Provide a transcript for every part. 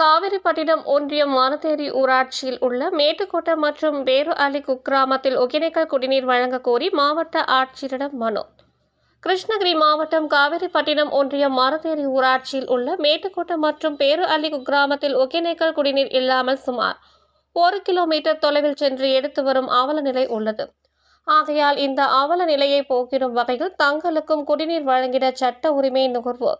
காவிரிப்பட்டினம் ஒன்றியம் மானத்தேரி ஊராட்சியில் உள்ள மேட்டுக்கோட்டை மற்றும் வேறு அலி குக்கிராமத்தில் ஒகேனக்கல் குடிநீர் வழங்க கோரி மாவட்ட ஆட்சியரிடம் மனு. கிருஷ்ணகிரி மாவட்டம் காவிரிப்பட்டினம் ஒன்றியம் மானத்தேரி ஊராட்சியில் உள்ள மேட்டுக்கோட்டை மற்றும் பேரு அலி குக்கிராமத்தில் ஒகேனக்கல் குடிநீர் இல்லாமல் சுமார் ஒரு கிலோமீட்டர் தொலைவில் சென்று எடுத்து வரும் அவல நிலை உள்ளது. ஆகையால் இந்த அவல நிலையை போக்கிடும் வகையில் தங்களுக்கும் குடிநீர் வழங்கிட சட்ட உரிமை நுகர்வு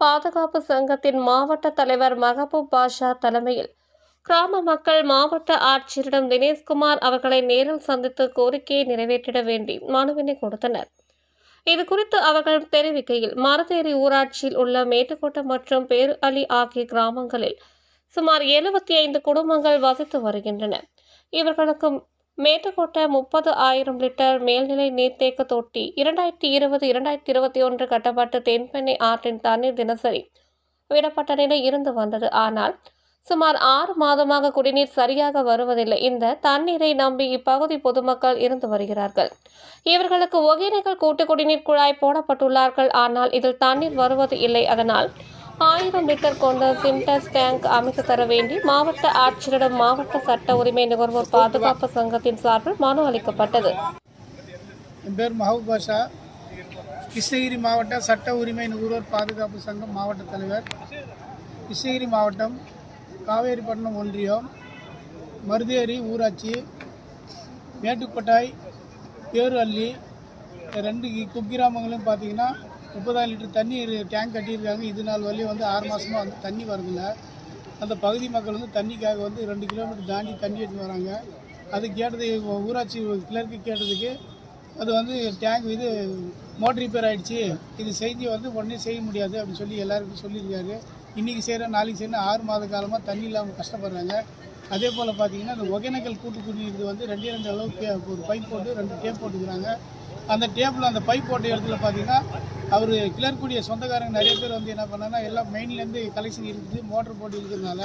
பாதுகாப்பு சங்கத்தின் மாவட்ட தலைவர் மகபூப் பாஷா தலைமையில் கிராம மக்கள் மாவட்ட ஆட்சியரிடம் தினேஷ்குமார் அவர்களை நேரில் சந்தித்து கோரிக்கையை நிறைவேற்றிட வேண்டி மனுவினை கொடுத்தனர். இது குறித்து அவர்கள் தெரிவிக்கையில் மரதேரி ஊராட்சியில் உள்ள மேட்டுக்கோட்டை மற்றும் பேரு அலி ஆகிய கிராமங்களில் சுமார் எழுபத்தி ஐந்து குடும்பங்கள் வசித்து வருகின்றன. இவர்களுக்கு மேட்டுக்கோட்டை முப்பது ஆயிரம் லிட்டர் மேல்நிலை நீர்த்தேக்க தொட்டி இரண்டாயிரத்தி இருபது இரண்டாயிரத்தி இருபத்தி ஒன்று கட்டப்பட்டு தென்பெண்ணை ஆற்றின் தண்ணீர் தினசரி விடப்பட்ட நிலை இருந்து வந்தது. ஆனால் சுமார் ஆறு மாதமாக குடிநீர் சரியாக வருவதில்லை. இந்த தண்ணீரை நம்பி இப்பகுதி பொதுமக்கள் இருந்து வருகிறார்கள். இவர்களுக்கு ஒகேனக்கல் கூட்டு குடிநீர் குழாய் போடப்பட்டுள்ளார்கள். ஆனால் இதில் தண்ணீர் வருவது இல்லை. அதனால் ஆயிரம் லிட்டர் கொண்ட சிம்டஸ் டேங்க் அமைத்து தர வேண்டி மாவட்ட ஆட்சியரிடம் மாவட்ட சட்ட உரிமை நுகர்வோர் பாதுகாப்பு சங்கத்தின் சார்பில் மனு அளிக்கப்பட்டது. என் பேர் மஹபூப் பாஷா. கிருஷ்ணகிரி மாவட்ட சட்ட உரிமை நுகர்வோர் பாதுகாப்பு சங்கம் மாவட்ட தலைவர். கிருஷ்ணகிரி மாவட்டம் காவேரிப்பட்டினம் ஒன்றியம் மருதேரி ஊராட்சி மேட்டுக்கொட்டாய் பேரு அள்ளி ரெண்டு கி- குக்கிராமங்களும் பார்த்தீங்கன்னா முப்பதாயிரம் லிட்டர் தண்ணி டேங்க் கட்டியிருக்காங்க. இது நாள் வரையும் வந்து ஆறு மாதமாக வந்து தண்ணி வரதில்ல. அந்த பகுதி மக்கள் வந்து தண்ணிக்காக வந்து ரெண்டு கிலோமீட்டர் தாண்டி தண்ணி எடுத்து வராங்க. அது கேட்டது ஊராட்சி கிளர்க்கு கேட்டதுக்கு அது வந்து டேங்க் இது மோட்டர் ரிப்பேர் ஆகிடுச்சி இது செய்தி வந்து உடனே செய்ய முடியாது அப்படின்னு சொல்லி எல்லாருக்கும் சொல்லியிருக்காரு. இன்றைக்கி செய்கிற நாளைக்கு செய்யணும் ஆறு மாத காலமாக தண்ணி இல்லாமல் கஷ்டப்படுறாங்க. அதே போல் பார்த்தீங்கன்னா இந்த ஒகேனக்கல் கூட்டு குடிநீர் வந்து ரெண்டே ரெண்டு அளவுக்கு ஒரு பைப் போட்டு ரெண்டு டேப் போட்டுக்கிறாங்க. அந்த டேப்பில் அந்த பைப் போட்ட இடத்துல பார்த்தீங்கன்னா அவர் கிளர்க்குடிய சொந்தக்காரங்க நிறைய பேர் வந்து என்ன பண்ணாங்கன்னா எல்லாம் மெயின்லேருந்து கலெக்ஷன் இருக்குது மோட்டர் போட்டு இருக்கிறதுனால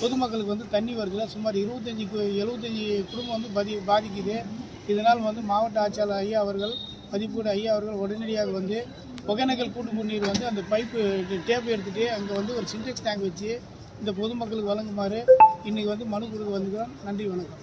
பொதுமக்களுக்கு வந்து தண்ணி வருதுல சுமார் இருபத்தஞ்சி எழுபத்தஞ்சி குடும்பம் வந்து பதி பாதிக்குது. இதனால் வந்து மாவட்ட ஆட்சியாளர் ஐயா அவர்கள் மதிப்பீடு ஐயா அவர்கள் உடனடியாக வந்து ஒகேனக்கல் கூட்டு குடிநீர் வந்து அந்த பைப்பு டேப் எடுத்துகிட்டு அங்கே வந்து ஒரு சின்டெக்ஸ் டேங்க் வச்சு இந்த பொதுமக்களுக்கு வழங்குமாறு இன்றைக்கி வந்து மனு கொடுக்க வந்துக்கிறோம் நன்றி வணக்கம்.